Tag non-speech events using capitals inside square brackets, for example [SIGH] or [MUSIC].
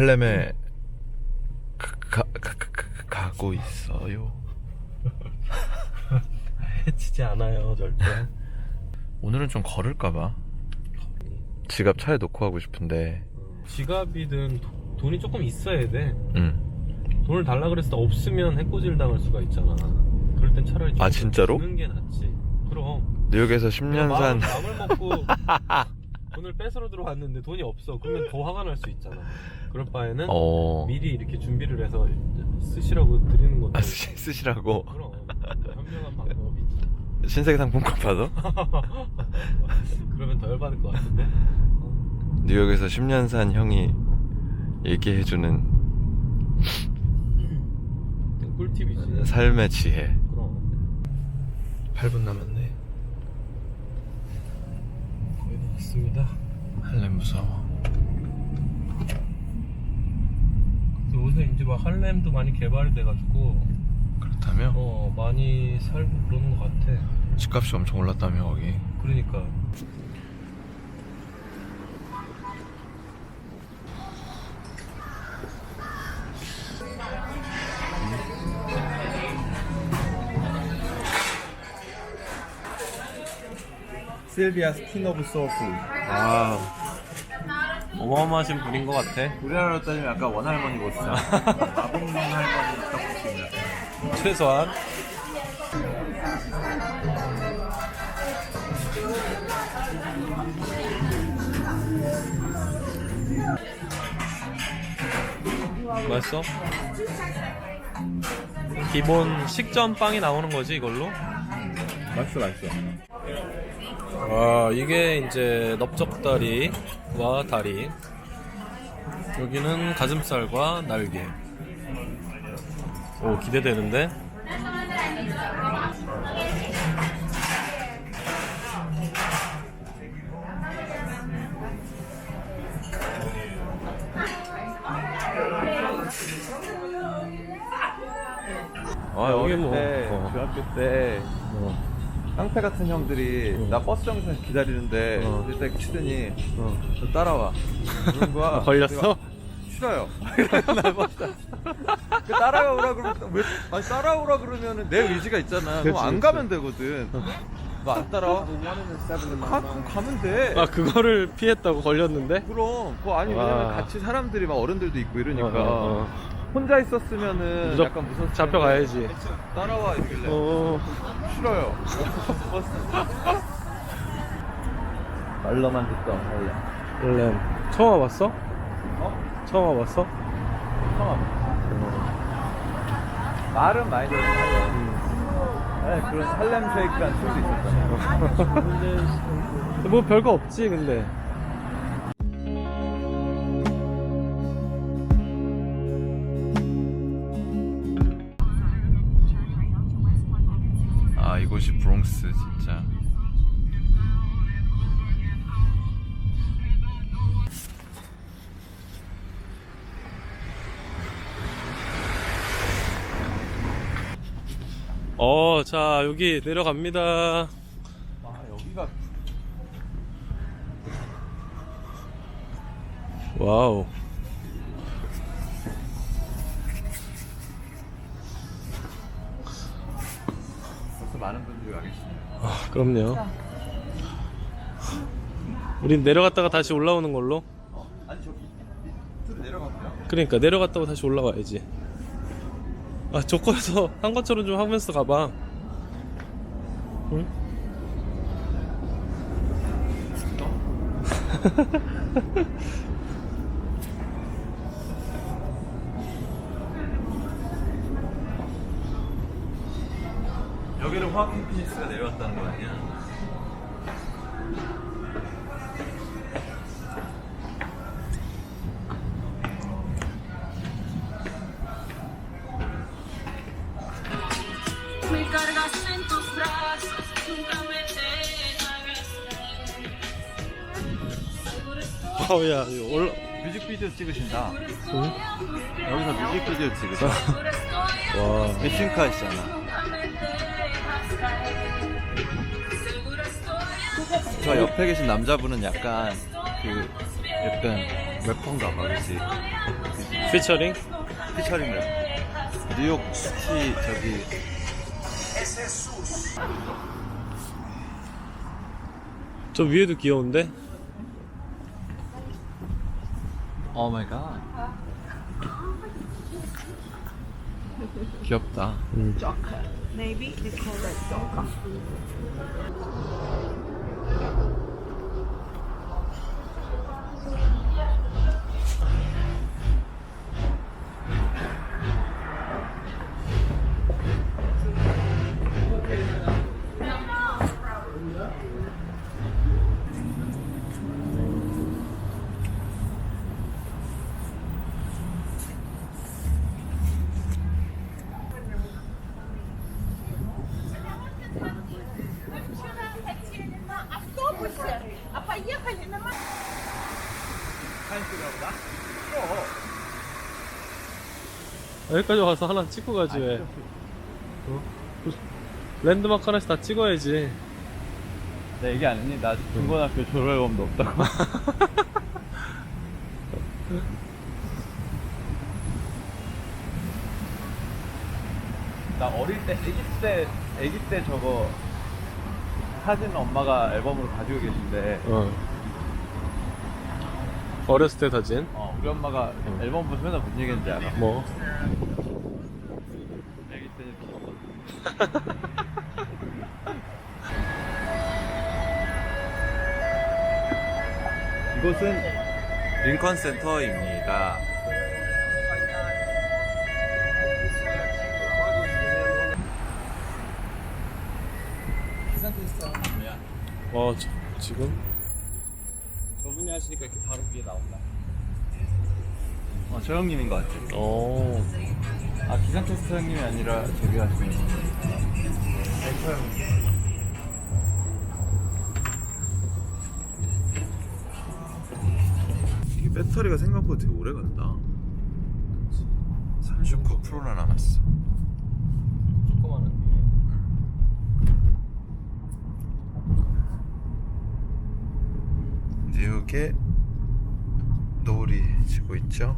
할렘에 가, 가, 가, 가, 가고 있어요. [LAUGHS] 해치지 않아요 절대 오늘은 좀 걸을까봐. 지갑 차에 놓고 하고 싶은데. 지갑이든 도- 돈이 조금 있어야 돼 응. 돈을 달라 그랬을 때 없으면 해코지를 당할 수가 있잖아 그럴 땐 차라리 아, 좀 진짜로? 주는 게 낫지 그럼 뉴욕에서 그냥 10년 마음, 산. 마음을 먹고 [LAUGHS] 돈을 뺏으러 들어왔는데 돈이 없어 그러면 더 화가 날 수 있잖아 그럴 바에는 어. 미리 이렇게 준비를 해서 쓰시라고 드리는 것도 아, 쓰, 쓰시라고. 그럼 현명한 방법이지 신세계 상품권 받아? [LAUGHS] 그러면 더 열받을 것 같은데 뉴욕에서 10년 산 형이 얘기해주는 꿀팁이지 삶의 지혜. 그럼 8분 남았네 거의 다 왔습니다 할렘 무서워. 요새 이제 막 할렘도 많이 개발이 돼가지고 그렇다며? 어 많이 살고 그러는 것 같아 집값이 엄청 올랐다며, 거기. 그러니까 실비아 스킨 오브 소울 아 어마어마하신 분인 것 같아. 우리나라로 따지면 약간 원할머니 모시자 마봉동 할머니 떡볶이입니다. 최소한. 맛있어? 기본 식전 빵이 나오는 거지 이걸로? 맛있어 맛있어 와 이게 이제 넓적다리와 다리. 여기는 가슴살과 날개. 오 기대되는데? 아 여기 뭐, 때 어. 중학교 때 깡패 같은 형들이 어. 나 버스 정류장에서 기다리는데 어. 그때 치더니 너 따라와 그런 거야 아, 걸렸어? 싫어요 [LAUGHS] 그 따라오라 그러면 왜 아니 따라오라 그러면은 내 의지가 있잖아 그럼 그치, 안 그치. 가면 되거든 너 안 따라와? 가, 그럼 가면 돼 아 그거를 피했다고 걸렸는데 그럼 그거 아니 와. 왜냐면 같이 사람들이 막 어른들도 있고 이러니까 어, 어, 어. 혼자 있었으면은 무조- 약간 무섭 잡혀가야지. 따라와 이러길래. 어. 싫어요. 말로만 듣던 원래 원래 처음 와봤어? 어? 처음 와봤어? 처음 말은 많이 들었는데 네, 그런 살렘 쉐이크란 술도 있었잖아요. [LAUGHS] 뭐 별거 없지 근데 브롱스, 진짜. 어 자 여기 내려갑니다 아 여기가 와우 벌써 많은 분 계시네요 아 그럼요 우린 내려갔다가 다시 올라오는 걸로 어? 아니 저기 밑으로 내려가고요 그러니까 내려갔다고 다시 올라가야지 아 조커에서 [LAUGHS] 한 것처럼 좀 하면서 가봐 응? [LAUGHS] 여기를 화학킹 피닉스가 내려왔다는 거 아니야? 이거 올라 뮤직비디오 찍으신다. 응? 여기서 뮤직비디오 찍으셔 [LAUGHS] 와. 미싱카이잖아 저 옆에 계신 남자분은 약간 그 약간 래퍼인가 봐 그치 피처링? 피처링이요. 뉴욕 시티 저기 저 위에도 귀여운데? 오 마이 갓. 귀엽다. Maybe they call that А поехали на 여기까지 와서 하나 찍고 가지 왜? 어? 랜드마크 하나씩 다 찍어야지. 내 얘기 아니니? 나 중고등학교 졸업앨범도 없다고. [LAUGHS] 나 어릴 때, 아기 때, 아기 때 저거 사진 엄마가 앨범으로 가지고 계신데, 어. 어렸을 때 사진. 어, 우리 엄마가 앨범 보면서 맨날 무슨 얘기했는지 알아? 뭐? 아기 때 이렇게 이곳은 링컨 센터입니다. 어, 저, 지금? 저분이 하시니까 이렇게 바로 위에 나온다. 어, 저 형님인 것 같아. 어. 아, 기상 테스트 형님이 아니라 저기 하시는 분. 에이터 형 배터리가 생각보다 되게 오래 간다. 39%나 남았어. 조그마한 뉴욕에 노을이 지고 있죠.